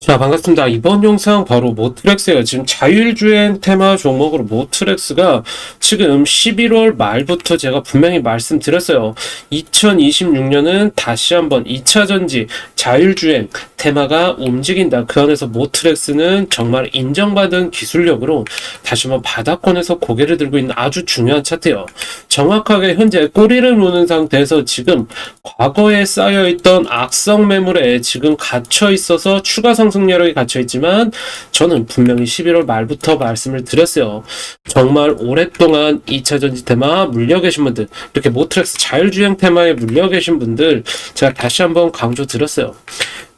자, 반갑습니다. 이번 영상 바로 모트렉스예요. 지금 자율주행 테마 종목으로 모트렉스가 지금 11월 말부터 제가 분명히 말씀드렸어요. 2026년은 다시 한번 2차 전지 자율주행 테마가 움직인다. 그 안에서 모트렉스는 정말 인정받은 기술력으로 다시 한번 바닥권에서 고개를 들고 있는 아주 중요한 차트예요. 정확하게 현재 꼬리를 무는 상태에서 지금 과거에 쌓여있던 악성 매물에 지금 갇혀 있어서 추가 상승 여력이 갇혀 있지만 저는 분명히 11월 말부터 말씀을 드렸어요. 정말 오랫동안 2차 전지 테마 물려 계신 분들, 이렇게 모트렉스 자율주행 테마에 물려 계신 분들 제가 다시 한번 강조 드렸어요.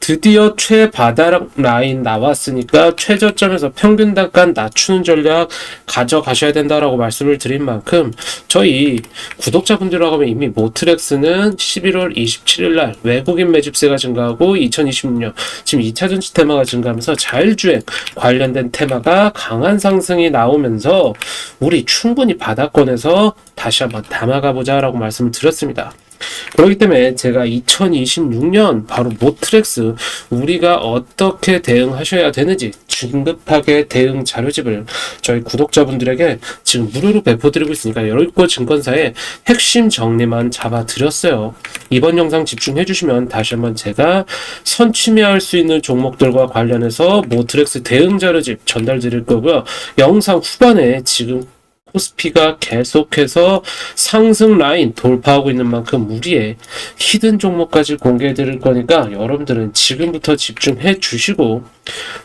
드디어 최바닥 라인 나왔으니까 최저점에서 평균 단가 낮추는 전략 가져가셔야 된다라고 말씀을 드린 만큼 저희 구독자분들하고 하면 이미 모트렉스는 11월 27일 날 외국인 매집세가 증가하고 2026년 지금 2차 전지 테마가 증가하면서 자율주행 관련된 테마가 강한 상승이 나오면서 우리 충분히 바닥권에서 다시 한번 담아가 보자라고 말씀을 드렸습니다. 그렇기 때문에 제가 2026년 바로 모트렉스 우리가 어떻게 대응하셔야 되는지 긴급하게 대응 자료집을 저희 구독자분들에게 지금 무료로 배포드리고 있으니까 여러분 증권사의 핵심 정리만 잡아드렸어요. 이번 영상 집중해 주시면 다시 한번 제가 선취매할 수 있는 종목들과 관련해서 모트렉스 대응 자료집 전달 드릴 거고요. 영상 후반에 지금 코스피가 계속해서 상승 라인 돌파하고 있는 만큼 우리의 히든 종목까지 공개해 드릴 거니까 여러분들은 지금부터 집중해 주시고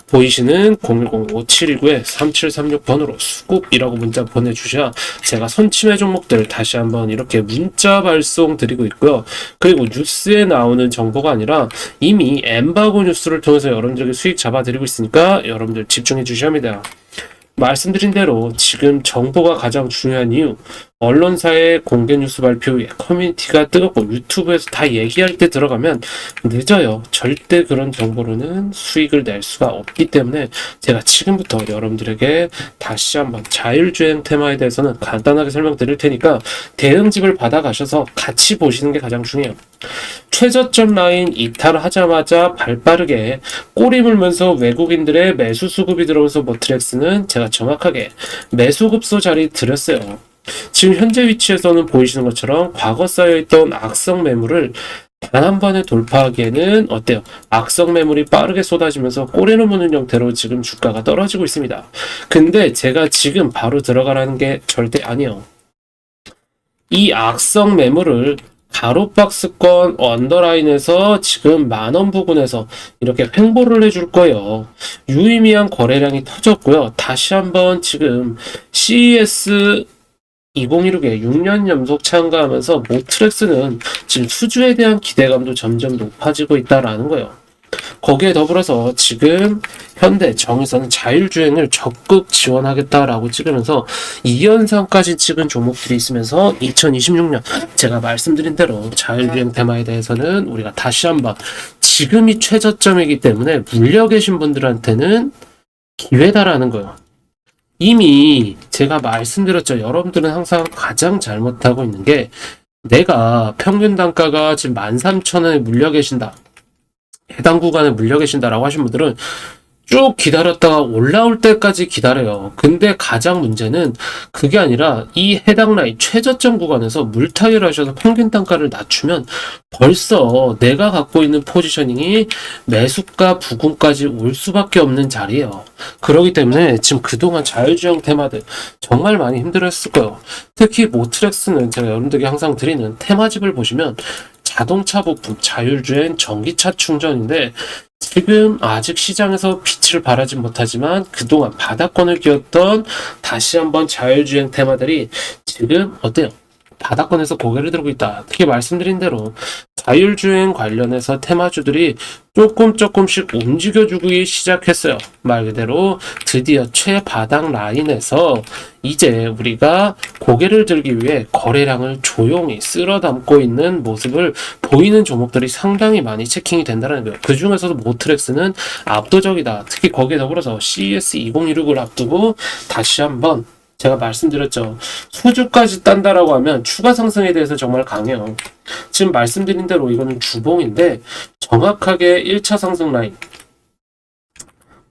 보이시는 010-5729-3736번으로 수급이라고 문자 보내주셔야 제가 선침해 종목들 다시 한번 이렇게 문자 발송 드리고 있고요. 그리고 뉴스에 나오는 정보가 아니라 이미 엠바고 뉴스를 통해서 여러분들에게 수익 잡아드리고 있으니까 여러분들 집중해 주셔야 합니다. 말씀드린 대로 지금 정보가 가장 중요한 이유 언론사의 공개 뉴스 발표 커뮤니티가 뜨겁고 유튜브에서 다 얘기할 때 들어가면 늦어요. 절대 그런 정보로는 수익을 낼 수가 없기 때문에 제가 지금부터 여러분들에게 다시 한번 자율주행 테마에 대해서는 간단하게 설명드릴 테니까 대응집을 받아가셔서 같이 보시는 게 가장 중요해요. 최저점 라인 이탈하자마자 발빠르게 꼬리 물면서 외국인들의 매수 수급이 들어오면서 모트렉스는 제가 정확하게 매수 급소 자리 드렸어요. 지금 현재 위치에서는 보이시는 것처럼 과거 쌓여있던 악성 매물을 단 한 번에 돌파하기에는 어때요? 악성 매물이 빠르게 쏟아지면서 꼬리를 무는 형태로 지금 주가가 떨어지고 있습니다. 근데 제가 지금 바로 들어가라는 게 절대 아니에요. 이 악성 매물을 가로박스권 언더라인에서 지금 만원 부근에서 이렇게 횡보를 해줄 거예요. 유의미한 거래량이 터졌고요. 다시 한번 지금 CES 2016에 6년 연속 참가하면서 모트렉스는 지금 수주에 대한 기대감도 점점 높아지고 있다라는 거예요. 거기에 더불어서 지금 현대 정의선은 자율주행을 적극 지원하겠다라고 찍으면서 2연상까지 찍은 종목들이 있으면서 2026년 제가 말씀드린 대로 자율주행 테마에 대해서는 우리가 다시 한번 지금이 최저점이기 때문에 물려 계신 분들한테는 기회다라는 거예요. 이미 제가 말씀드렸죠. 여러분들은 항상 가장 잘못하고 있는 게 내가 평균 단가가 지금 13,000원에 물려 계신다. 해당 구간에 물려 계신다라고 하신 분들은 쭉 기다렸다가 올라올 때까지 기다려요. 근데 가장 문제는 그게 아니라 이 해당 라인 최저점 구간에서 물타기를 하셔서 평균 단가를 낮추면 벌써 내가 갖고 있는 포지셔닝이 매수가 부근까지 올 수밖에 없는 자리예요. 그렇기 때문에 지금 그동안 자율주행 테마들 정말 많이 힘들었을 거예요. 특히 모트렉스는 제가 여러분들에게 항상 드리는 테마집을 보시면 자동차 부품, 자율주행, 전기차 충전인데 지금 아직 시장에서 빛을 발하지 못하지만 그동안 바닥권을 기었던 다시 한번 자율주행 테마들이 지금 어때요? 바닥권에서 고개를 들고 있다. 특히 말씀드린 대로 자율주행 관련해서 테마주들이 조금 조금씩 움직여주기 시작했어요. 말 그대로 드디어 최바닥 라인에서 이제 우리가 고개를 들기 위해 거래량을 조용히 쓸어 담고 있는 모습을 보이는 종목들이 상당히 많이 체킹이 된다는 거예요. 그 중에서도 모트렉스는 압도적이다. 특히 거기에 더불어서 CES 2016을 앞두고 다시 한번 제가 말씀드렸죠. 소주까지 딴다라고 하면 추가 상승에 대해서 정말 강해요. 지금 말씀드린 대로 이거는 주봉인데 정확하게 1차 상승 라인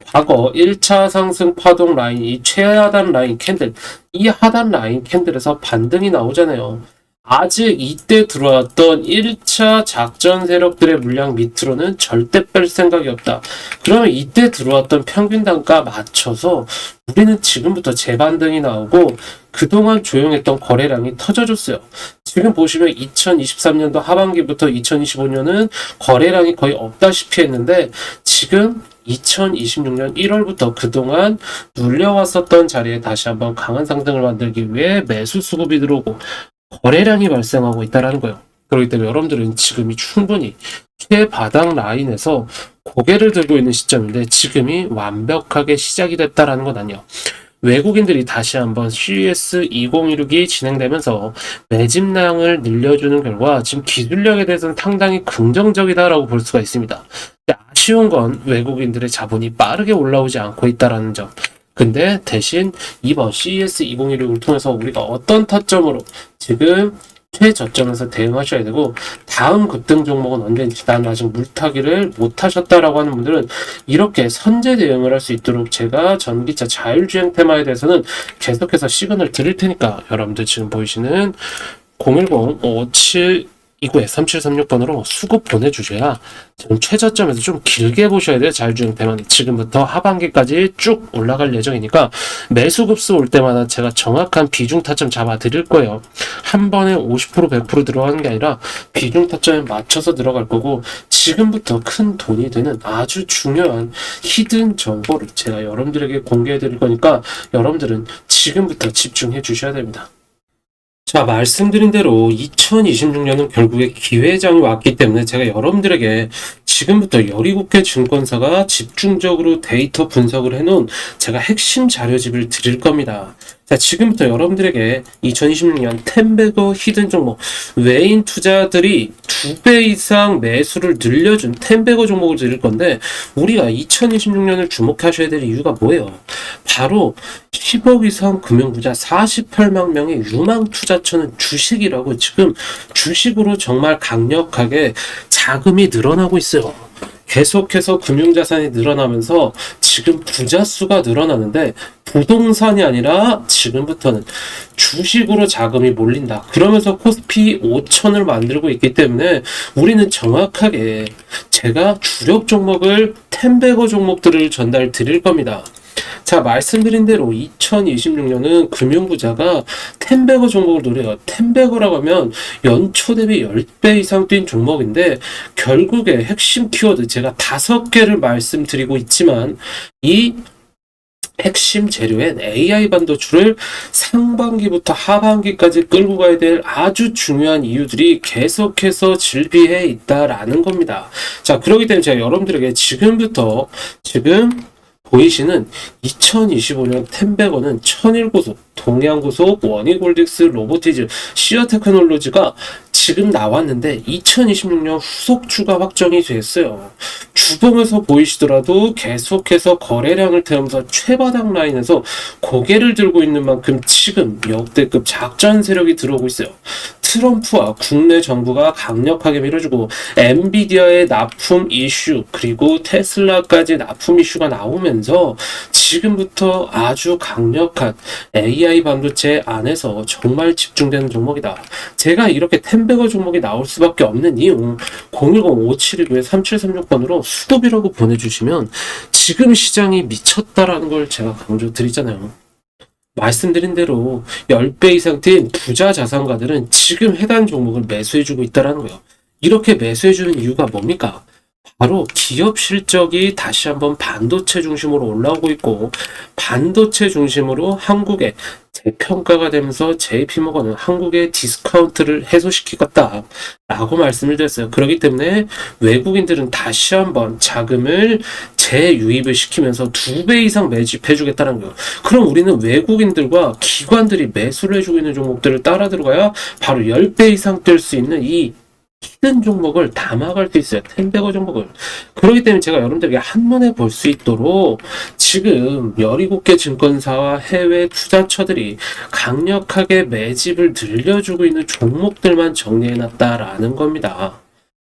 과거 1차 상승 파동 라인, 이 최하단 라인 캔들, 이 하단 라인 캔들에서 반등이 나오잖아요. 아직 이때 들어왔던 1차 작전 세력들의 물량 밑으로는 절대 뺄 생각이 없다. 그러면 이때 들어왔던 평균 단가 맞춰서 우리는 지금부터 재반등이 나오고 그동안 조용했던 거래량이 터져줬어요. 지금 보시면 2023년도 하반기부터 2025년은 거래량이 거의 없다시피 했는데 지금 2026년 1월부터 그동안 눌려왔었던 자리에 다시 한번 강한 상승을 만들기 위해 매수 수급이 들어오고 거래량이 발생하고 있다는 거예요. 그렇기 때문에 여러분들은 지금이 충분히 최바닥 라인에서 고개를 들고 있는 시점인데 지금이 완벽하게 시작이 됐다라는 건 아니에요. 외국인들이 다시 한번 CES 2016이 진행되면서 매집량을 늘려주는 결과 지금 기술력에 대해서는 상당히 긍정적이다라고 볼 수가 있습니다. 아쉬운 건 외국인들의 자본이 빠르게 올라오지 않고 있다라는 점. 근데 대신 이번 CES 2016을 통해서 우리가 어떤 타점으로 지금 최저점에서 대응하셔야 되고 다음 급등 종목은 언제인지 난 아직 물타기를 못 하셨다라고 하는 분들은 이렇게 선제 대응을 할 수 있도록 제가 전기차 자율주행 테마에 대해서는 계속해서 시간을 드릴 테니까 여러분들 지금 보이시는 010-57 29에 3736번으로 수급 보내주셔야 지금 최저점에서 좀 길게 보셔야 돼요. 자율주행 테마는 지금부터 하반기까지 쭉 올라갈 예정이니까 매수급수 올 때마다 제가 정확한 비중 타점 잡아 드릴 거예요. 한 번에 50% 100% 들어가는 게 아니라 비중 타점에 맞춰서 들어갈 거고 지금부터 큰 돈이 되는 아주 중요한 히든 정보를 제가 여러분들에게 공개해 드릴 거니까 여러분들은 지금부터 집중해 주셔야 됩니다. 자, 말씀드린 대로 2026년은 결국에 기회장이 왔기 때문에 제가 여러분들에게 지금부터 17개 증권사가 집중적으로 데이터 분석을 해놓은 제가 핵심 자료집을 드릴 겁니다. 자, 지금부터 여러분들에게 2026년 텐베거 히든 종목, 외인 투자들이 두 배 이상 매수를 늘려준 텐베거 종목을 드릴 건데, 우리가 2026년을 주목하셔야 될 이유가 뭐예요? 바로 10억 이상 금융부자 48만 명의 유망 투자처는 주식이라고 지금 주식으로 정말 강력하게 자금이 늘어나고 있어요. 계속해서 금융자산이 늘어나면서 지금 부자 수가 늘어나는데 부동산이 아니라 지금부터는 주식으로 자금이 몰린다. 그러면서 코스피 5천을 만들고 있기 때문에 우리는 정확하게 제가 주력 종목을 텐베거 종목들을 전달 드릴 겁니다. 자, 말씀드린 대로 2026년은 금융부자가 텐베거 종목을 노려요. 텐베거라고 하면 연초 대비 10배 이상 뛴 종목인데 결국에 핵심 키워드 제가 다섯 개를 말씀드리고 있지만 이 핵심 재료인 AI 반도체를 상반기부터 하반기까지 끌고 가야 될 아주 중요한 이유들이 계속해서 질비해 있다라는 겁니다. 자, 그렇기 때문에 제가 여러분들에게 지금부터 지금 보이시는 2025년 텐베거는 천일고속, 동양고속, 원희골딕스, 로보티즈, 시어 테크놀로지가 지금 나왔는데 2026년 후속 추가 확정이 됐어요. 주봉에서 보이시더라도 계속해서 거래량을 태우면서 최바닥 라인에서 고개를 들고 있는 만큼 지금 역대급 작전 세력이 들어오고 있어요. 트럼프와 국내 정부가 강력하게 밀어주고 엔비디아의 납품 이슈 그리고 테슬라까지 납품 이슈가 나오면서 지금부터 아주 강력한 AI 반도체 안에서 정말 집중되는 종목이다. 제가 이렇게 텐베거 종목이 나올 수밖에 없는 이유 010-5719-3736번으로 수급이라고 보내주시면 지금 시장이 미쳤다라는 걸 제가 강조 드리잖아요. 말씀드린 대로 10배 이상 뛴 부자 자산가들은 지금 해당 종목을 매수해주고 있다는 거예요. 이렇게 매수해주는 이유가 뭡니까? 바로 기업 실적이 다시 한번 반도체 중심으로 올라오고 있고 반도체 중심으로 한국의 재평가가 되면서 JP모건은 한국의 디스카운트를 해소시키겠다 라고 말씀을 드렸어요. 그렇기 때문에 외국인들은 다시 한번 자금을 재유입을 시키면서 두 배 이상 매집해 주겠다는 거예요. 그럼 우리는 외국인들과 기관들이 매수를 해주고 있는 종목들을 따라 들어가야 바로 10배 이상 뛸수 있는 이 히든 종목을 담아갈 수 있어요. 텐베거 종목을. 그렇기 때문에 제가 여러분들에게 한눈에 볼 수 있도록 지금 17개 증권사와 해외 투자처들이 강력하게 매집을 늘려주고 있는 종목들만 정리해놨다라는 겁니다.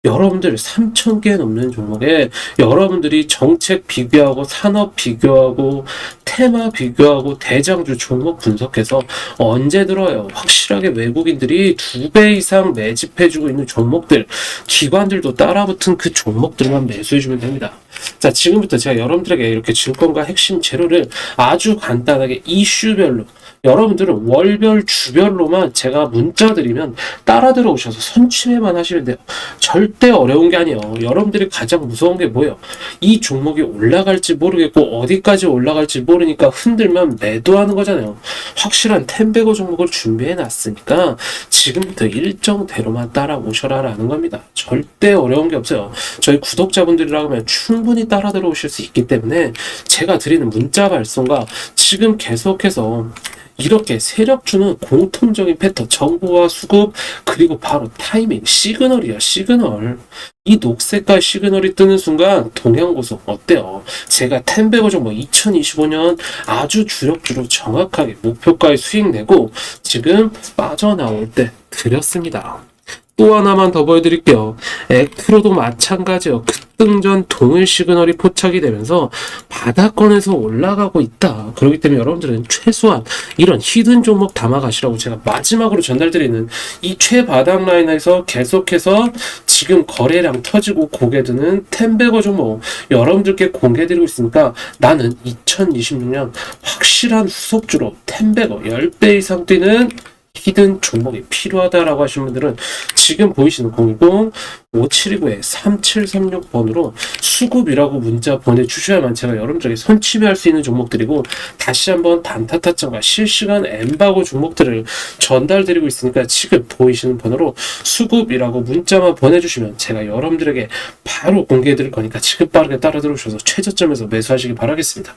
여러분들 3,000개 넘는 종목에 여러분들이 정책 비교하고 산업 비교하고 테마 비교하고 대장주 종목 분석해서 언제 들어요? 확실하게 외국인들이 두 배 이상 매집해주고 있는 종목들, 기관들도 따라붙은 그 종목들만 매수해주면 됩니다. 자, 지금부터 제가 여러분들에게 이렇게 증권과 핵심 재료를 아주 간단하게 이슈별로 여러분들은 월별 주별로만 제가 문자 드리면 따라 들어오셔서 선취매만 하시면 돼요. 절대 어려운 게 아니에요. 여러분들이 가장 무서운 게 뭐예요? 이 종목이 올라갈지 모르겠고 어디까지 올라갈지 모르니까 흔들면 매도하는 거잖아요. 확실한 템베고 종목을 준비해 놨으니까 지금부터 일정대로만 따라오셔라 라는 겁니다. 절대 어려운 게 없어요. 저희 구독자분들이라고 하면 충분히 따라 들어오실 수 있기 때문에 제가 드리는 문자 발송과 지금 계속해서 이렇게 세력 주는 공통적인 패턴, 정보와 수급, 그리고 바로 타이밍, 시그널이야, 시그널. 이 녹색깔 시그널이 뜨는 순간 동양고속 어때요? 제가 텐베거 정보 2025년 아주 주력주로 정확하게 목표가에 수익 내고 지금 빠져나올 때 드렸습니다. 또 하나만 더 보여드릴게요. 액트로도 마찬가지요. 급등전 동일 시그널이 포착이 되면서 바닥권에서 올라가고 있다. 그렇기 때문에 여러분들은 최소한 이런 히든 종목 담아가시라고 제가 마지막으로 전달드리는 이 최바닥 라인에서 계속해서 지금 거래량 터지고 고개 드는 텐베거 종목 여러분들께 공개드리고 있으니까 나는 2026년 확실한 후속주로 텐베거 10배 이상 뛰는 히든 종목이 필요하다라고 하시는 분들은 지금 보이시는 010-5729-3736번으로 수급이라고 문자 보내주셔야만 제가 여러분들에게 선취매할 수 있는 종목들이고 다시 한번 단타타점과 실시간 엠바고 종목들을 전달드리고 있으니까 지금 보이시는 번호로 수급이라고 문자만 보내주시면 제가 여러분들에게 바로 공개해드릴 거니까 지금 빠르게 따라 들어오셔서 최저점에서 매수하시기 바라겠습니다.